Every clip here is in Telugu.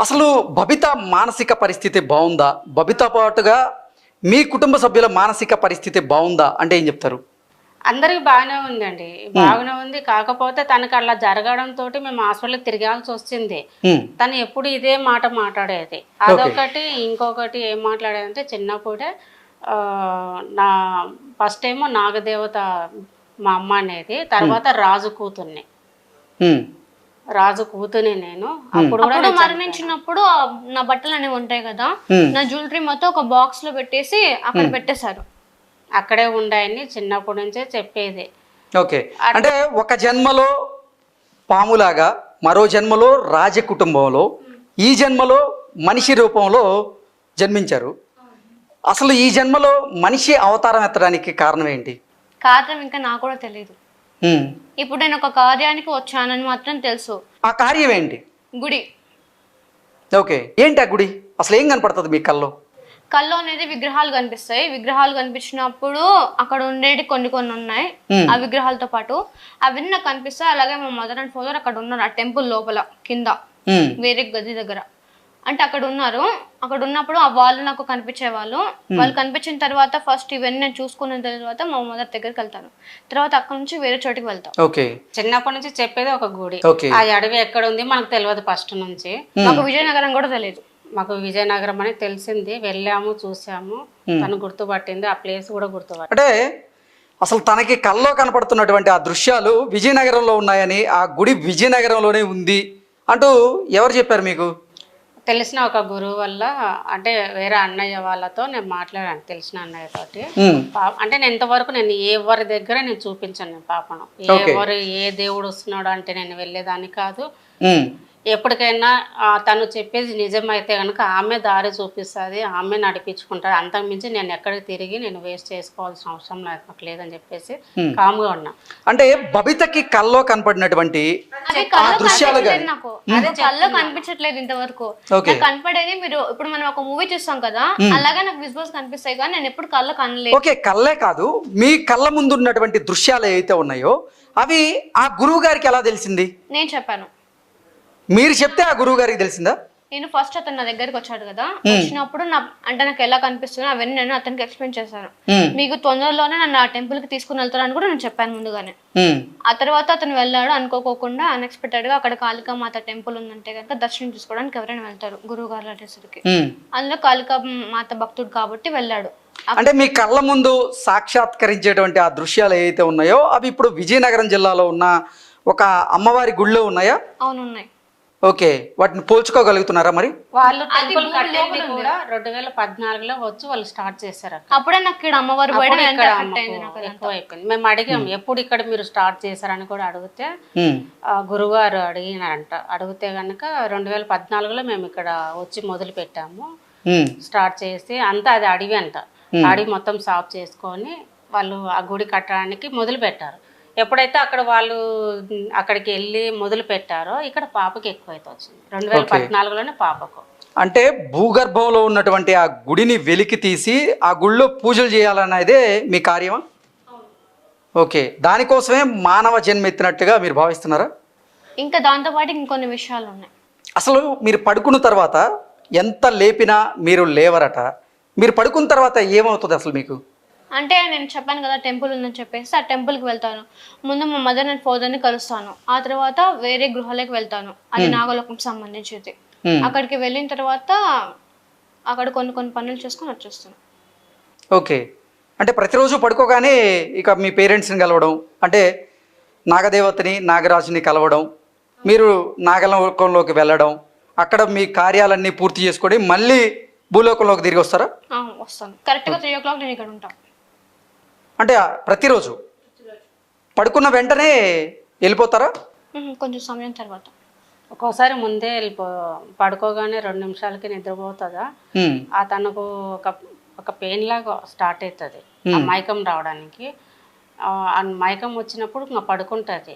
అసలు బబిత మానసిక పరిస్థితి బాగుందా? బబిత పాటుగా మీ కుటుంబ సభ్యుల మానసిక పరిస్థితి బాగుందా? అంటే ఏం చెప్తారు? అందరికి బాగానే ఉందండి. బాగానే ఉంది. కాకపోతే తనకు అలా జరగడం తోటి మేము హాస్పిటల్కి తిరగాల్సి వచ్చింది. తను ఎప్పుడు ఇదే మాట మాట్లాడేది. అదొకటి ఇంకొకటి ఏం మాట్లాడేదంటే చిన్నప్పుడే నా ఫస్ట్ ఏమో నాగదేవత మా అమ్మ అనేది తర్వాత రాజు కూతుర్ని. రాజు కూతుని నేను. అప్పుడు కూడా మరణించినప్పుడు నా బట్టలు అనేవి ఉంటాయి కదా. నా జ్యువెలరీ మొత్తం ఒక బాక్స్లో పెట్టేసి అక్కడ పెట్టేశారు. అక్కడే ఉండాయని చిన్నప్పటి నుంచే చెప్పేది. ఓకే. అంటే ఒక జన్మలో పాములాగా మరో జన్మలో రాజ కుటుంబంలో ఈ జన్మలో మనిషి రూపంలో జన్మించారు. అసలు ఈ జన్మలో మనిషి అవతారం ఎత్తడానికి కారణం ఏంటి? కారణం ఇంకా నాకు కూడా తెలియదు ఇప్పుడు నేను ఒక కార్యానికి వచ్చానని మాత్రం తెలుసు. ఆ కార్యం ఏంటి? గుడి. ఓకే. ఏంటి ఆ గుడి? అసలు ఏం కనపడుతుంది మీ కల్లో? కళ్ళు అనేది విగ్రహాలు కనిపిస్తాయి. విగ్రహాలు కనిపించినప్పుడు అక్కడ ఉండేటి కొన్ని కొన్ని ఉన్నాయి. ఆ విగ్రహాలతో పాటు అవన్నీ నాకు కనిపిస్తాయి. అలాగే మా మదర్ అండ్ ఫాదర్ అక్కడ ఉన్నారు ఆ టెంపుల్ లోపల కింద. వేరే గది దగ్గర. అంటే అక్కడ ఉన్నారు. అక్కడ ఉన్నప్పుడు ఆ వాళ్ళు నాకు కనిపించే వాళ్ళు. వాళ్ళు కనిపించిన తర్వాత ఫస్ట్ ఇవన్నీ నేను చూసుకున్న తర్వాత మా మదర్ దగ్గరికి వెళ్తాను. తర్వాత అక్కడ నుంచి వేరే చోటికి వెళ్తాం. ఓకే. చిన్నప్పటి నుంచి చెప్పేది ఒక గుడి. ఆ అడవి ఎక్కడ ఉంది మనకు తెలియదు ఫస్ట్ నుంచి. నాకు విజయనగరం కూడా తెలియదు. మాకు విజయనగరం అని తెలిసింది. వెళ్ళాము చూసాము. తను గుర్తుపట్టింది. ఆ ప్లేస్ కూడా గుర్తుపట్టింది. అంటే అసలు తనకి కల్లో కనపడుతున్నటువంటి ఆ దృశ్యాలు విజయనగరంలో ఉన్నాయని ఆ గుడి విజయనగరంలోనే ఉంది అంటూ ఎవరు చెప్పారు మీకు? తెలిసిన ఒక గురువు వల్ల అంటే వేరే అన్నయ్య వాళ్ళతో నేను మాట్లాడాను తెలిసిన అన్నయ్య తోటి. అంటే నేను ఇంతవరకు నేను ఎవరి దగ్గర నేను చూపించాను నేను పాపను. ఎవరు ఏ దేవుడు వస్తున్నాడు అంటే నేను వెళ్ళేదాన్ని కాదు. ఎప్పటికైనా తను చెప్పేది నిజమైతే కనుక ఆమె దారి చూపిస్తుంది ఆమె నడిపించుకుంటుంది. అంతకుమించి నేను ఎక్కడికి తిరిగి నేను వేస్ట్ చేసుకోవాల్సిన అవసరం లేదు నాకు లేదని చెప్పేసి కామ్గా ఉన్నా. అంటే బబితకి కల్లో కనపడినటువంటి నాకు. అది కళ్ళు కనిపించట్లేదు ఇంతవరకు. కనపడేది మీరు ఇప్పుడు మనం ఒక మూవీ చూస్తాం కదా అలాగే నాకు విజువల్స్ కనిపిస్తాయి కానీ నేను ఎప్పుడు కళ్ళు కనలేదు. ఓకే కళ్ళే కాదు మీ కళ్ళ ముందు ఉన్నటువంటి దృశ్యాలు ఏవైతే ఉన్నాయో అవి ఆ గురువు గారికి ఎలా తెలిసింది? నేను చెప్పాను. మీరు చెప్తే ఆ గురువు గారికి తెలిసిందా? నేను ఫస్ట్ అతను నా దగ్గరికి వచ్చాడు కదా. వచ్చినప్పుడు నా అంటే నాకు ఎలా కనిపిస్తుందో అవన్నీ నేను అతనికి ఎక్స్ప్లెయిన్ చేశాను. మీకు తొందరలోనే నన్ను ఆ టెంపుల్కి తీసుకుని వెళ్తారని కూడా నేను చెప్పాను ముందుగానే. ఆ తర్వాత అతను వెళ్ళాడు అనుకోకోకుండా అన్ఎక్స్పెక్టెడ్గా అక్కడ కాళికా మాత టెంపుల్ ఉందంటే కనుక దర్శనం చేసుకోవడానికి ఎవరైనా వెళ్తారు గురువు గారు ఉమ్. అందులో కాళికా మాత భక్తుడు కాబట్టి వెళ్ళాడు. అంటే మీ కళ్ళ ముందు సాక్షాత్కరించేటువంటి ఆ దృశ్యాలు ఏవైతే ఉన్నాయో అవి ఇప్పుడు విజయనగరం జిల్లాలో ఉన్న ఒక అమ్మవారి గుళ్ళో ఉన్నాయా? అవును ఉన్నాయి ఓకే వాటిని పోల్చుకోగలుగుతున్నారా మరి? వాళ్ళు టెంపుల్ కట్టింది కూడా రెండు వేల పద్నాలుగులో వచ్చి వాళ్ళు స్టార్ట్ చేశారు. అప్పుడే నాకు ఇక్కడ అమ్మవారు బయట అప్పుడు ఇక్కడ ఎఫెక్ట్ అయింది నాకు అమ్మకు ఎక్కువ అయిపోయింది. మేము అడిగాం ఎప్పుడు ఇక్కడ మీరు స్టార్ట్ చేశారని కూడా అడిగితే ఉమ్, ఆ గురువారు అడిగినారంట. అడిగితే కనుక రెండు వేల పద్నాలుగులో మేము ఇక్కడ వచ్చి మొదలు పెట్టాము. ఉమ్, స్టార్ట్ చేసి అంతా అది అడవి అంట. అడవి మొత్తం సాఫ్ చేసుకొని వాళ్ళు ఆ గుడి కట్టడానికి మొదలు పెట్టారు. ఎప్పుడైతే అక్కడ వాళ్ళు అక్కడికి వెళ్ళి మొదలు పెట్టారో ఇక్కడ పాపకి ఎక్కువైతే వచ్చింది. రెండు వేల పద్నాలుగులోనే పాపకు. అంటే భూగర్భంలో ఉన్నటువంటి ఆ గుడిని వెలికి తీసి ఆ గుళ్ళో పూజలు చేయాలనేదే మీ కార్యమా? ఓకే. దానికోసమే మానవ జన్మ ఎత్తినట్టుగా మీరు భావిస్తున్నారా? ఇంకా దాంతో పాటు ఇంకొన్ని విషయాలు ఉన్నాయి. అసలు మీరు పడుకున్న తర్వాత ఎంత లేపినా మీరు లేవరట. మీరు పడుకున్న తర్వాత ఏమవుతుంది అసలు మీకు? అంటే నేను చెప్పాను కదా టెంపుల్ ఉందని చెప్పేసి ఆ temple కి వెళ్తాను. ముందు మా మదర్ అండ్ ఫాదర్ని కలుస్తాను. ఆ తర్వాత వేరే గృహాలకు వెళ్తాను. అది నాగలోకం సంబంధించింది. అక్కడికి వెళ్ళిన తర్వాత అక్కడ కొన్ని కొన్ని పనులు చేసుకొని వచ్చేస్తాను. ఓకే. అంటే ప్రతిరోజు పడుకోగానే ఇక మీ పేరెంట్స్ని కలవడం అంటే నాగదేవతని నాగరాజుని కలవడం మీరు నాగలోకంలోకి వెళ్ళడం అక్కడ మీ కార్యాలన్నీ పూర్తి చేసుకొని మళ్ళీ భూలోకంలోకి తిరిగి వస్తారా? వస్తాను. కరెక్ట్గా త్రీ ఓ క్లాక్ నేను ఇక్కడ ఉంటాను. అంటే ప్రతిరోజు? పడుకున్న వెంటనే వెళ్ళిపోతారా? కొంచెం సమయం తర్వాత. ఒక్కోసారి ముందే వెళ్ళిపో పడుకోగానే రెండు నిమిషాలకి నిద్రపోతుందా? ఆ తనకు ఒక ఒక పెయిన్ లాగా స్టార్ట్ అవుతుంది ఆ మైకం రావడానికి. ఆ మైకం వచ్చినప్పుడు ఇంకా పడుకుంటుంది.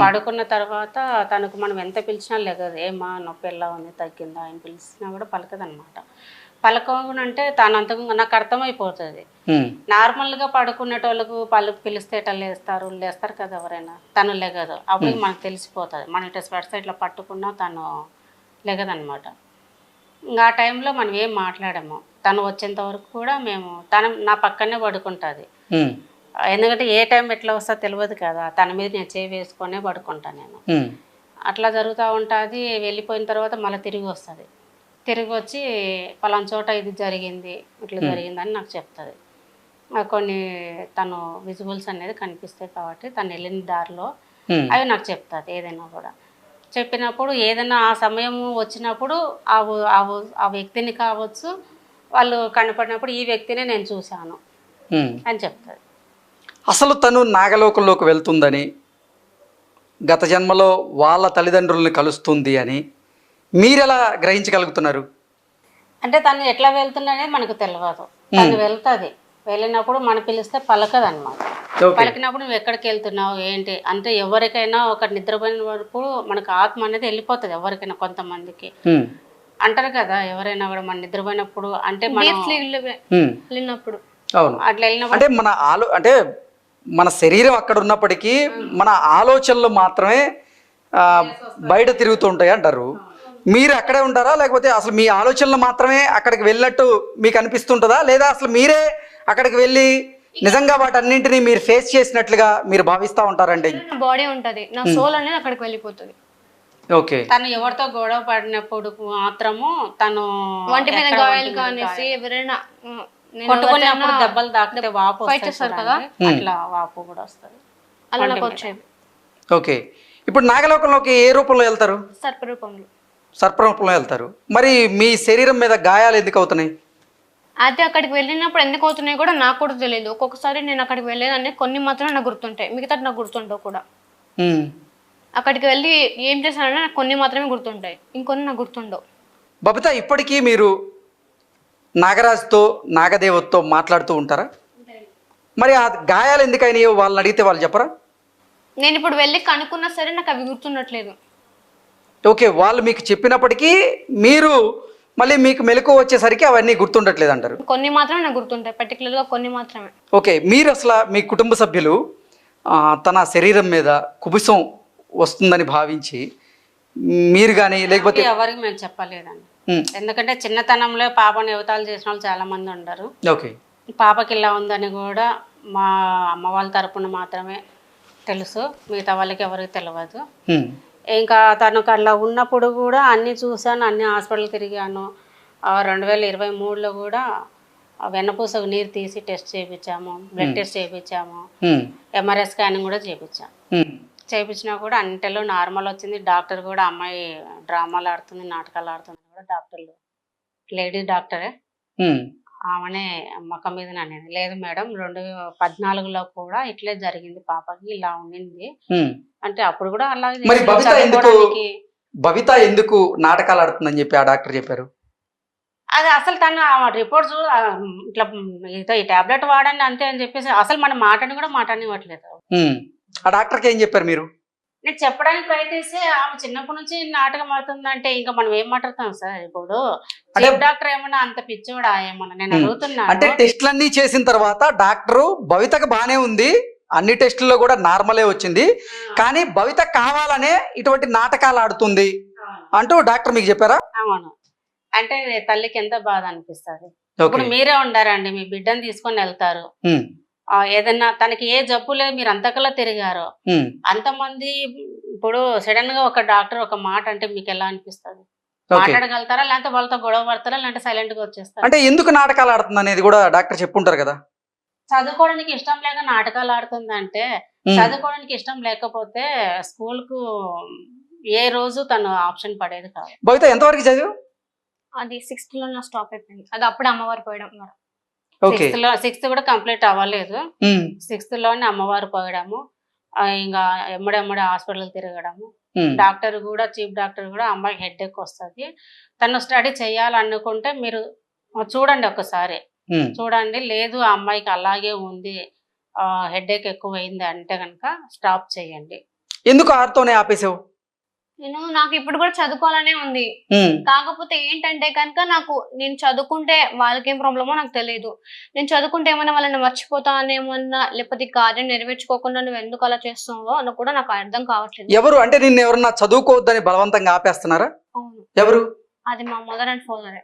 పడుకున్న తర్వాత తనకు మనం ఎంత పిలిచినా లేగదు. ఏమా నొప్పి ఎలా ఉంది? తగ్గిందా? అని పిలిచినా కూడా పలకదనమాట. పలకనంటే తనంతకు నాకు అర్థమైపోతుంది. నార్మల్గా పడుకునేటోళ్ళకు పళ్ళు పిలిస్తే లేస్తారు? లేస్తారు కదా ఎవరైనా? తను లెగదు. అప్పుడు మనకు తెలిసిపోతుంది. మన ఇట్లా స్వెట్ సైడ్లో పట్టుకున్నా తను లెగదనమాట ఇంకా ఆ టైంలో మనం ఏం మాట్లాడము? తను వచ్చేంత వరకు కూడా మేము తన నా పక్కనే పడుకుంటుంది. ఎందుకంటే ఏ టైం ఎట్లా వస్తుందో తెలియదు కదా. తన మీద నేను చేయి వేసుకొనే పడుకుంటాను నేను. అట్లా జరుగుతూ ఉంటుంది. వెళ్ళిపోయిన తర్వాత మళ్ళీ తిరిగి వస్తుంది. తిరిగి వచ్చి పలానా చోట ఇది జరిగింది ఇట్లా జరిగిందని నాకు చెప్తుంది కొన్ని తను విజువల్స్ అనేది కనిపిస్తాయి కాబట్టి తను వెళ్ళిన దారిలో. అవి నాకు చెప్తుంది ఏదైనా కూడా చెప్పినప్పుడు ఏదైనా ఆ సమయం వచ్చినప్పుడు ఆ వ్యక్తిని కావచ్చు వాళ్ళు కనపడినప్పుడు ఈ వ్యక్తిని నేను చూశాను. అని చెప్తుంది అసలు తను నాగలోకంలోకి వెళ్తుందని గత జన్మలో వాళ్ళ తల్లిదండ్రుల్ని కలుస్తుంది అని మీరెలా గ్రహించగలుగుతున్నారు? అంటే తను ఎట్లా వెళ్తుంది అనేది మనకు తెలియదు తను వెళ్తుంది. వెళ్ళినప్పుడు మనం పిలిస్తే పలకదు అనమాట పలికినప్పుడు నువ్వు ఎక్కడికి వెళ్తున్నావు ఏంటి? అంటే ఎవరికైనా ఒక నిద్రపోయిన వరకు మనకు ఆత్మ అనేది వెళ్ళిపోతుంది ఎవరికైనా కొంతమందికి. అంటారు కదా ఎవరైనా కూడా మన నిద్రపోయినప్పుడు అంటే వెళ్ళినప్పుడు. అవును. అట్లా వెళ్ళినప్పుడు అంటే మన ఆలో అంటే మన శరీరం అక్కడ ఉన్నప్పటికీ మన ఆలోచనలు మాత్రమే బయట తిరుగుతూ ఉంటాయి అంటారు. మీరు అక్కడే ఉంటారా? లేకపోతే అసలు మీ ఆలోచనలు మాత్రమే అక్కడికి వెళ్ళినట్టు మీకు అనిపిస్తుంటుందా? లేదా అసలు మీరే అక్కడికి వెళ్ళి నిజంగా వాటన్నింటినీ మీరు ఫేస్ చేసినట్లుగా మీరు భావిస్తూ ఉంటారండి? బాడీ ఉంటది. నా సోల్ అనేది అక్కడికి వెళ్ళిపోతుంది. ఓకే. తను ఎవరితో గొడవ పడినప్పుడు మాత్రము తను వంటి మీద గాయాలు కానిసి గాయాలు. ఎవరైనా కొట్టుకున్నప్పుడు దెబ్బలు తాకితే వాపు fight వస్తాయి చేస్తారు చూడండి. అట్లా వాపు కూడా వస్తుంది. అలా నాకు వచ్చేవి ఓకే. ఇప్పుడు నాగలోకంలోకి ఏ రూపంలో వెళ్తారు? సర్పరూపంలో సర్పరూపంలో వెళ్తారు. మరి మీ శరీరం మీద గాయాలు ఎందుకు అవుతున్నాయి? అయితే అక్కడికి వెళ్ళినప్పుడు ఎందుకు అవుతున్నాయి కూడా నాకు కూడా తెలియదు. ఒక్కొక్కసారి నేను అక్కడికి వెళ్ళేదాన్ని కొన్ని మాత్రమే నాకు గుర్తుంటాయి. మిగతా నాకు గుర్తుండవు కూడా. అక్కడికి వెళ్ళి ఏం చేశానంటే నాకు కొన్ని మాత్రమే గుర్తుంటాయి. ఇంకొన్ని నాకు గుర్తుండవు. బబిత ఇప్పటికీ మీరు నాగరాజుతో నాగదేవతతో మాట్లాడుతూ ఉంటారా? మరి ఆ గాయాలు ఎందుకైనాయో వాళ్ళని అడిగితే వాళ్ళు చెప్పరా? నేను ఇప్పుడు వెళ్ళి కనుక్కున్నా సరే నాకు అవి గుర్తుండట్లేదు. ఓకే వాళ్ళు మీకు చెప్పినప్పటికీ మీరు మళ్ళీ మీకు మెలకు వచ్చేసరికి అవన్నీ గుర్తుండట్లేదు అంటారు. కొన్ని మాత్రమే నాకు గుర్తుంటాయి పర్టికులర్గా కొన్ని మాత్రమే. ఓకే మీరు అసలు మీ కుటుంబ సభ్యులు ఆ, తన శరీరం మీద కుబుసం వస్తుందని భావించి మీరు కానీ లేకపోతే ఎవరికి మేము చెప్పలేదండి. ఉమ్, ఎందుకంటే చిన్నతనంలో పాపని యువతాలు చేసిన వాళ్ళు చాలా మంది ఉండరు. ఓకే. పాపకి ఇలా ఉందని కూడా మా అమ్మ వాళ్ళ తరపున మాత్రమే తెలుసు. మిగతా వాళ్ళకి ఎవరికి తెలియదు ఉమ్, ఇంకా తనకు అలా ఉన్నప్పుడు కూడా అన్నీ చూశాను అన్ని హాస్పిటల్ తిరిగాను. రెండు వేల ఇరవై మూడులో కూడా వెన్నపూసకు నీరు తీసి టెస్ట్ చేయించాము బ్లడ్ టెస్ట్ చేయించాము ఎంఆర్ఐ స్కానింగ్ కూడా చేయించాం. చేయించినా కూడా అన్నిటిలో నార్మల్ వచ్చింది. డాక్టర్ కూడా అమ్మాయి డ్రామాలు ఆడుతుంది నాటకాలు ఆడుతుంది కూడా డాక్టర్లు. లేడీ డాక్టరే. ఆమెనే మొక్క మీద అనేది లేదు మేడం రెండు పద్నాలుగులో కూడా ఇట్లే జరిగింది పాపకి ఇలా ఉండింది. అంటే అప్పుడు కూడా అలాగే బబిత ఎందుకు నాటకాలు ఆడుతుందని చెప్పి ఆ డాక్టర్ చెప్పారు? అది అసలు తను రిపోర్ట్స్ ఇట్లా ఇదో ఈ టాబ్లెట్ వాడండి అంతే అని చెప్పేసి అసలు మన మాటని కూడా మాటనివ్వట్లేదు. ఉమ్. ఆ డాక్టర్కి ఏం చెప్పారు మీరు? నేను చెప్పడానికి ప్రయత్నిస్తే ఆమె చిన్నప్పటి నుంచి నాటకం ఆడుతుందంటే ఇంకా మనం ఏం మాట్లాడతాం సార్? ఇప్పుడు డాక్టర్ ఏమన్నా అంత పిచ్చోడా ఏమన్నా? నేను ఉమ్. అడుగుతున్నాను అంటే టెస్ట్లన్నీ చేసిన తర్వాత డాక్టరు భవితకు బానే ఉంది. అన్ని టెస్టుల్లో కూడా నార్మలే వచ్చింది. కానీ భవిత కావాలనే ఇటువంటి నాటకాలు ఆడుతుంది అంటూ డాక్టర్ మీకు చెప్పారా? అవును. అంటే తల్లికి ఎంత బాధ అనిపిస్తుంది? ఇప్పుడు మీరే ఉండారండి. మీ బిడ్డని తీసుకొని వెళ్తారు. ఏదన్నా తనకి ఏ జబ్బు లేదు మీరు అంతకలా తిరిగారు. అంతమంది ఇప్పుడు సడన్గా ఒక డాక్టర్ ఒక మాట అంటే మీకు ఎలా అనిపిస్తుంది? మాట్లాడగలుగుతారా? లేకపోతే వాళ్ళతో గొడవ పడతారా? లేదంటే సైలెంట్గా వచ్చేస్తారా? అంటే ఎందుకు నాటకాలు ఆడుతుంది అనేది కూడా డాక్టర్ చెప్పుంటారు కదా. చదువుకోవడానికి ఇష్టం లేక నాటకాలు ఆడుతుంది అంటే చదువుకోవడానికి ఇష్టం లేకపోతే స్కూల్కు ఏ రోజు తను ఆప్షన్ పడేది కాదు. భవిత ఎంతవరకు చదివు అది సిక్స్త్లో నా స్టాప్ అయిపోయింది. అది అప్పుడు అమ్మవారు పోయడం సిక్స్త్లో సిక్స్త్ కూడా కంప్లీట్ అవ్వలేదు. సిక్స్త్లోనే అమ్మవారు పోయడము ఇంకా ఎమ్మడెమ్మడే హాస్పిటల్ తిరగడము. డాక్టర్ కూడా చీఫ్ డాక్టర్ కూడా అమ్మాయికి హెడ్ ఎక్ వస్తుంది. తను స్టడీ చేయాలనుకుంటే మీరు చూడండి ఒకసారి. ఉమ్, చూడండి లేదు ఆ అమ్మాయికి అలాగే ఉంది హెడ్ ఎక్ ఎక్కువ అయింది అంటే కనుక స్టాప్ చేయండి. ఎందుకు ఆరుతోనే ఆపేసావు నేను నాకు ఇప్పుడు కూడా చదువుకోవాలనే ఉంది. కాకపోతే ఏంటంటే కనుక నాకు నేను చదువుకుంటే వాళ్ళకి ఏం ప్రాబ్లమో నాకు తెలియదు నేను చదువుకుంటే ఏమైనా వాళ్ళని మర్చిపోతానేమన్నా లేకపోతే కార్యం నెరవేర్చుకోకుండా నువ్వు ఎందుకు అలా చేస్తున్నావో అని కూడా నాకు అర్థం కావట్లేదు. ఎవరు? అంటే నిన్ను ఎవరన్నా చదువుకోవద్దని బలవంతంగా ఆపేస్తున్నారా? అవును. ఎవరు? అది మా mother and father.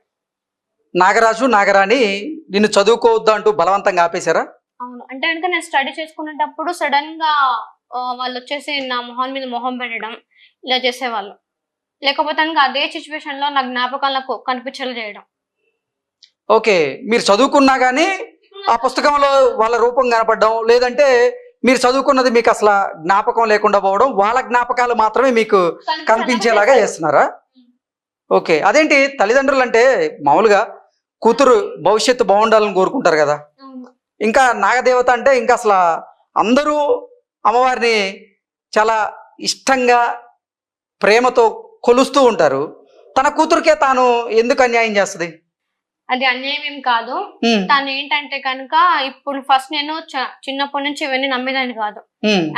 Nagaraju Nagarani నిన్ను చదువుకోవద్దు అంటూ బలవంతంగా ఆపేశారా? అవును. అంటే కనుక నేను స్టడీ చేసుకునేటప్పుడు సడన్గా వాళ్ళు వచ్చేసి నా మొహం మీద మొహం పెట్టడం ఇలా చేసేవాళ్ళు. లేకపోతే కనుక అదే సిచ్యువేషన్లో నా జ్ఞాపకాలు నాకు కనిపించేలా చేయడం. ఓకే మీరు చదువుకున్నా కానీ ఆ పుస్తకంలో వాళ్ళ రూపం కనపడడం లేదంటే మీరు చదువుకున్నది మీకు అసలు జ్ఞాపకం లేకుండా పోవడం వాళ్ళ జ్ఞాపకాలు మాత్రమే మీకు కనిపించేలాగా చేస్తున్నారా? ఓకే అదేంటి తల్లిదండ్రులు అంటే మామూలుగా కూతురు భవిష్యత్తు బాగుండాలని కోరుకుంటారు కదా. ఇంకా నాగదేవత అంటే ఇంకా అసలు అందరూ అమ్మవారిని చాలా ఇష్టంగా ప్రేమతో కొలుస్తూ ఉంటారు. తన కూతురికే తాను ఎందుకు అన్యాయం చేస్తుంది? అది అన్యాయం ఏం కాదు. తను ఏంటంటే కనుక ఇప్పుడు ఫస్ట్ నేను చిన్నప్పటి నుంచి ఇవన్నీ నమ్మేదాన్ని కాదు.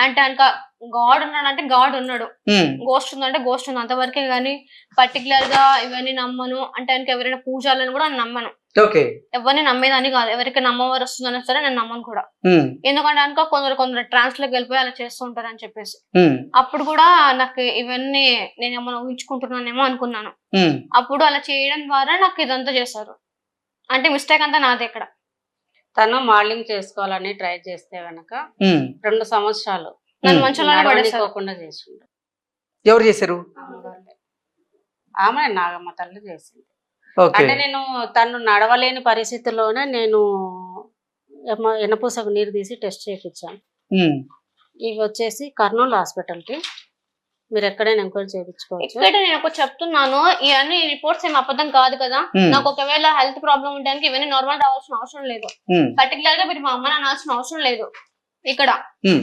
అంటే కనుక గాడ్ ఉన్నాడు అంటే గాడ్ ఉన్నాడు. గోస్ట్ ఉందంటే గోస్ట్ ఉంది. అంతవరకే కానీ పర్టికులర్గా ఇవన్నీ నమ్మను. అంటే కనుక ఎవరైనా పూజాలను కూడా నమ్మను. ఎవరిని నమ్మేదాన్ని కాదు. ఎవరికి నమ్మవారు వస్తుందన్నా సరే నేను నమ్మను కూడా. ఎందుకంటే కనుక కొందరు కొందరు ట్రాన్స్లోకి వెళ్ళిపోయి అలా చేస్తూ ఉంటారు అని చెప్పేసి. అప్పుడు కూడా నాకు ఇవన్నీ నేను ఏమైనా ఊహించుకుంటున్నానేమో అనుకున్నాను. అప్పుడు అలా చేయడం ద్వారా నాకు ఇదంతా చేశారు. అంటే మిస్టేక్ అంతా నాదే ఇక్కడ. తను మోడలింగ్ చేసుకోవాలని ట్రై చేస్తే గనక. రెండు సంవత్సరాలు నన్ను. మంచంలోనే చేసిండు. ఎవరు చేశారు? ఆమె నాగమ్మ తల్లి చేసింది. అంటే నేను తను నడవలేని పరిస్థితిలోనే నేను ఎనపూసకు నీరు తీసి టెస్ట్ చేయించాను ఇవి వచ్చేసి కర్నూలు హాస్పిటల్కి. మీరు ఎక్కడైనా ఎంక్వైరీ చేయించుకోవచ్చు ఇక్కడ నేను ఒక చెప్తున్నాను ఇవన్నీ రిపోర్ట్స్ ఏం అబద్ధం కాదు కదా. నాకు ఒకవేళ హెల్త్ ప్రాబ్లం ఉండడానికి ఇవన్నీ నార్మల్ రావాల్సిన అవసరం లేదు. పర్టికులర్గా మీరు మా అమ్మని అనాల్సిన అవసరం లేదు. ఇక్కడ.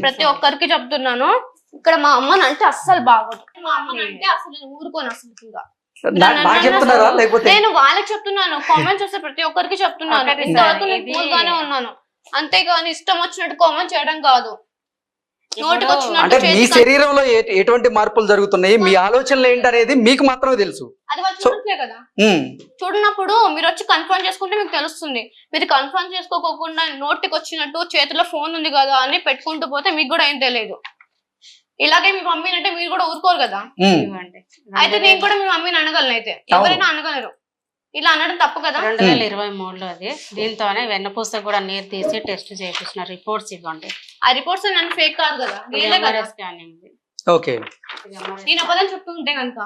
ప్రతి ఒక్కరికి చెప్తున్నాను. ఇక్కడ మా అమ్మని అంటే అస్సలు బాగోదు. మా అమ్మని అంటే అసలు నేను ఊరుకోను అసలు ఇంకా. నాకు చెప్తున్నారా? లేకపోతే నేను వాళ్ళకి చెప్తున్నాను. కామెంట్స్ వస్తే ప్రతి ఒక్కరికి చెప్తున్నాను. ఇంతవరకు సార్, నేను ఇది- కూల్ గానే ఉన్నాను. అంతేగాని ఇష్టం వచ్చినట్టు కామెంట్ చేయడం కాదు. నోటికి ఇప్పుడు వచ్చినట్టు అంటే మీ శరీరంలో ఎటువంటి మార్పులు జరుగుతున్నాయి? మీ ఆలోచనలు ఏంటనేది మీకు మాత్రమే తెలుసు. కదా. చూడనప్పుడు మీరు వచ్చి కన్ఫర్మ్ చేసుకుంటే మీకు తెలుస్తుంది. మీరు కన్ఫర్మ్ చేసుకోకుండా నోటికి వచ్చినట్టు చేతిలో ఫోన్ ఉంది కదా అని పెట్టుకుంటూ పోతే మీకు కూడా ఏం తెలియదు. ఇలాగే మీ మమ్మీని అంటే మీరు కూడా ఊరుకోరు కదా. ఇవ్వండి అయితే నేను కూడా మీ మమ్మీని అనగలను అయితే. ఎవరైనా అనగలరు ఇలా అనడం తప్పు కదా? రెండు వేల ఇరవై మూడులో అది. దీంతోనే వెన్నపూస కూడా నీరు తీసి టెస్ట్ చేయించిన రిపోర్ట్స్ ఇవ్వండి. ఆ రిపోర్ట్స్ నన్ను ఫేక్ కాదు కదా? Scanning okay. నేను అబద్ధం చెప్తూ ఉంటే కనుక.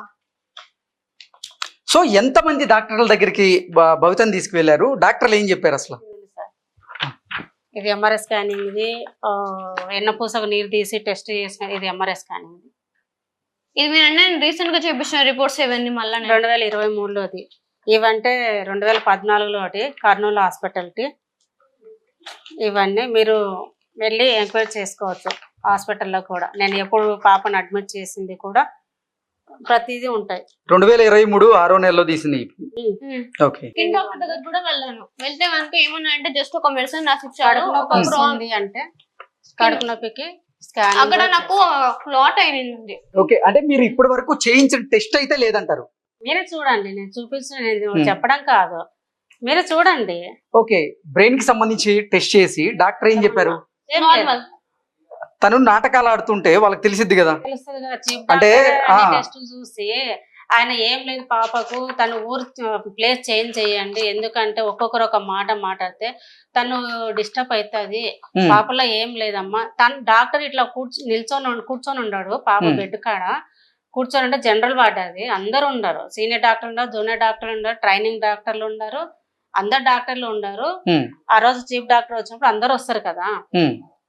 సో ఎంతమంది డాక్టర్ల దగ్గరికి భవితని తీసుకువెళ్ళారు? డాక్టర్లు ఏం చెప్పారు అసలు? ఇది ఎంఆర్ఐ స్కానింగ్ ఇది. ఆ, వెన్నపూసకు నీరు తీసి టెస్ట్ చేసిన ఇది ఎంఆర్ఐ స్కానింగ్ ఇది. మీరు నేను రీసెంట్గా చేపించిన రిపోర్ట్స్ ఇవన్నీ మళ్ళీ రెండు వేల ఇరవై మూడులోది ఇవంటే రెండు వేల పద్నాలుగులో ఒకటి కర్నూలు హాస్పిటల్కి ఇవన్నీ మీరు వెళ్ళి ఎంక్వైరీ చేసుకోవచ్చు హాస్పిటల్లో కూడా. నేను ఎప్పుడు పాపను అడ్మిట్ చేసింది కూడా ప్రతిదీ ఉంటాయి. రెండు వేల ఇరవై మూడు ఆరో నెలలో తీసింది. ఉమ్. ఓకే. స్కిన్ డాక్టర్ దగ్గర కూడా వెళ్ళాను. వెళ్తే కనుక ఏమన్నా అంటే జస్ట్ ఒక మెడిసిన్ రాసి ఇచ్చారు కడుపు ఒక pro- అంటే కడుపు నొప్పికి అక్కడ నాకు క్లాట్ అయింది ఓకే. అంటే మీరు ఇప్పటి వరకు చేయించిన టెస్ట్ అయితే లేదంటారు? మీరే చూడండి నేను చూపించిన నేను Hmm. చెప్పడం కాదు. మీరే చూడండి. ఓకే. బ్రెయిన్కి సంబంధించి టెస్ట్ చేసి డాక్టర్ ఏం చెప్పారు? ఏం లేదు. నార్మల్ తను నాటకాలు ఆడుతుంటే వాళ్ళకి తెలిసిద్ది కదా. అంటే, చూసి ఆయన ఏం లేదు పాపకు తను ఊరు ప్లేస్ చేంజ్ చేయండి ఎందుకంటే ఒక్కొక్కరు ఒక మాట మాట్లాడితే తను డిస్టర్బ్ అవుతుంది పాపలో ఏం లేదమ్మా. తను డాక్టర్ ఇట్లా కూర్చు నిల్చొని కూర్చొని ఉన్నాడు పాప. బెడ్ కాడ. కూర్చొని అంటే జనరల్ వార్డ్ అది. అందరు ఉన్నారు సీనియర్ డాక్టర్ ఉన్నారు జూనియర్ డాక్టర్ ఉన్నారు ట్రైనింగ్ డాక్టర్లు ఉన్నారు అందరు డాక్టర్లు ఉన్నారు ఆ రోజు చీఫ్ డాక్టర్ వచ్చినప్పుడు అందరు వస్తారు కదా.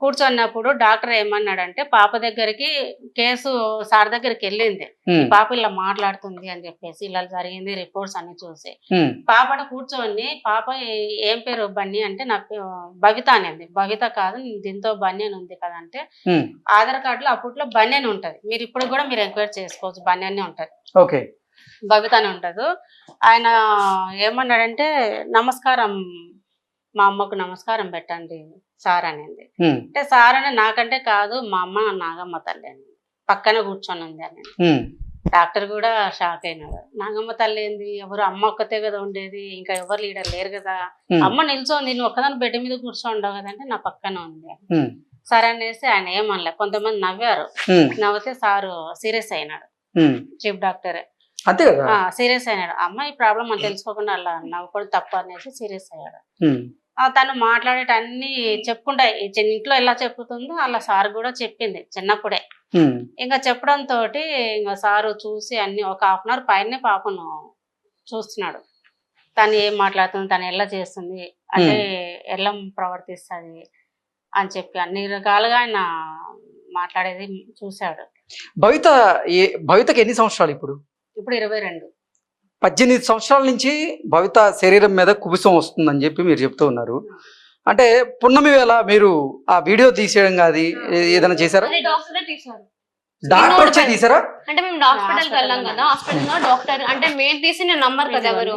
కూర్చున్నప్పుడు డాక్టర్ ఏమన్నాడంటే పాప దగ్గరికి కేసు సార్ దగ్గరికి వెళ్ళింది. పాప ఇలా మాట్లాడుతుంది అని చెప్పేసి ఇలా జరిగింది రిపోర్ట్స్ అన్ని చూసి. పాపను కూర్చొని పాప ఏ- పేరు? బన్నీ అంటే నాకు భవిత అనేది. భవిత కాదు దీంతో బన్నీ అని ఉంది కదా అంటే ఆధార్ కార్డులో అప్పట్లో బన్నీ అని ఉంటది. మీరు ఇప్పుడు కూడా మీరు ఎంక్వైరీ చేసుకోవచ్చు. బన్నీ అని ఉంటది. ఓకే. భవిత అని ఉంటది. ఆయన ఏమన్నాడంటే నమస్కారం మా అమ్మకు నమస్కారం పెట్టండి సార్ అనేది. అంటే సార్ అని నాకంటే కాదు మా అమ్మ నాగమ్మ తల్లి అని పక్కన కూర్చొని ఉంది అని డాక్టర్ కూడా షాక్ అయినాడు. నాగమ్మ తల్లి ఏంది? ఎవరు అమ్మ ఒక్కతే కదా ఉండేది ఇంకా ఎవరు లీడర్ లేరు కదా. అమ్మ నిల్చొని నువ్వు ఒక్కదాని బెడ్ మీద కూర్చోండవు కదా అంటే నా పక్కన ఉంది సరే అనేసి ఆయన ఏమనలే. కొంతమంది నవ్వారు. నవ్వితే సారు సీరియస్ అయినాడు. Chief doctor. అంతే కదా? సీరియస్ అయ్యాడు అమ్మాయి ప్రాబ్లం అని తెలుసుకోకుండా అలా నవ్వుకోవడం తప్ప అనేసి సీరియస్ అయ్యాడు. తను మాట్లాడేట అన్ని చెప్పుకుంటా. ఈ చిన్న ఇంట్లో ఎలా చెప్పుతుందో అలా సార్ కూడా చెప్పింది చిన్నప్పుడే. ఇంకా చెప్పడం తోటి ఇంకా సారు చూసి అన్ని ఒక హాఫ్ అన్ అవర్ పైనే పాపను చూస్తున్నాడు. తను ఏం మాట్లాడుతుంది తను ఎలా చేస్తుంది అంటే ఎలా ప్రవర్తిస్తుంది అని చెప్పి అన్ని రకాలుగా ఆయన మాట్లాడేది చూశాడు. భవిత భవితకి ఎన్ని సంవత్సరాలు ఇప్పుడు? ఇప్పుడు ఇరవై రెండు. పద్దెనిమిది సంవత్సరాల నుంచి భవిత శరీరం మీద కుబుసం వస్తుందని చెప్పి మీరు చెప్తూ ఉన్నారు. అంటే పున్నమి వేళ మీరు ఆ వీడియో తీసేయడం కాదు ఏదైనా చేశారా? డాక్టరే డాక్టర్ వచ్చే తీసారా అంటే మేము హాస్పిటల్కి వెళ్ళాం కదా హాస్పిటల్లో డాక్టర్ అంటే మేము తీసి నేను నమ్మరు కదా ఎవరు?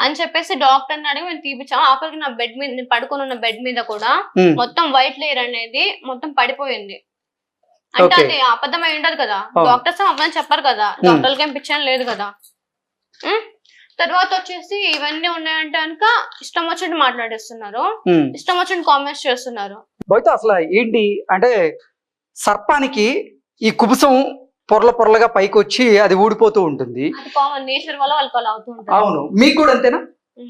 అని చెప్పేసి డాక్టర్ అడిగి మేము తీపిచ్చాం. ఆఖరికి నా బెడ్ మీద పడుకొని ఉన్న బెడ్ మీద కూడా మొత్తం వైట్ లేయర్ అనేది మొత్తం పడిపోయింది. అంటే. అది అబద్ధం అయి ఉండదు కదా. డాక్టర్స్ అబద్ధం చెప్పారు కదా. డాక్టర్లకి ఏం పిచ్చాను లేదు కదా? తర్వాత వచ్చేసి ఇవన్నీ ఉన్నాయంటే కనుక ఇష్టం వచ్చినట్టు మాట్లాడేస్తున్నారు. ఇష్టం వచ్చినట్టు కామెంట్స్ చేస్తున్నారు. భవిత అసలు ఏంటి అంటే సర్పానికి ఈ కుబుసం పొరల పొరలుగా పైకి వచ్చి అది ఊడిపోతూ ఉంటుంది. నేచర్ వల్ల వాళ్ళకి అలా అవుతూ ఉంటుంది. అవును. మీకు కూడా అంతేనా?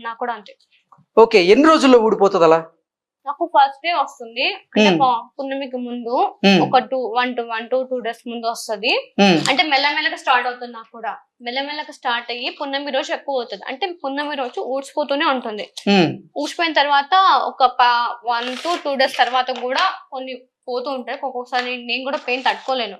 నాకు కూడా అంతే. ఓకే. ఎన్ని రోజుల్లో ఊడిపోతుంది అలా నాకు ఫస్ట్ డే వస్తుంది. అంటే పున్నమికి ముందు ఒక two one two one two two days ముందు వస్తది. అంటే మెల్లమెల్లగా స్టార్ట్ అవుతుంది నాకు కూడా. మెల్లమెల్లగా స్టార్ట్ అయ్యి పున్నమి రోజు ఎక్కువ అవుతుంది. అంటే పున్నమి రోజు ఊడ్చిపోతూనే ఉంటుంది. ఊడ్చిపోయిన తర్వాత ఒక వన్ టు టూ డేస్ తర్వాత కూడా కొన్ని పోతూ ఉంటాయి. ఒక్కొక్కసారి నేను కూడా పెయిన్ తట్టుకోలేను.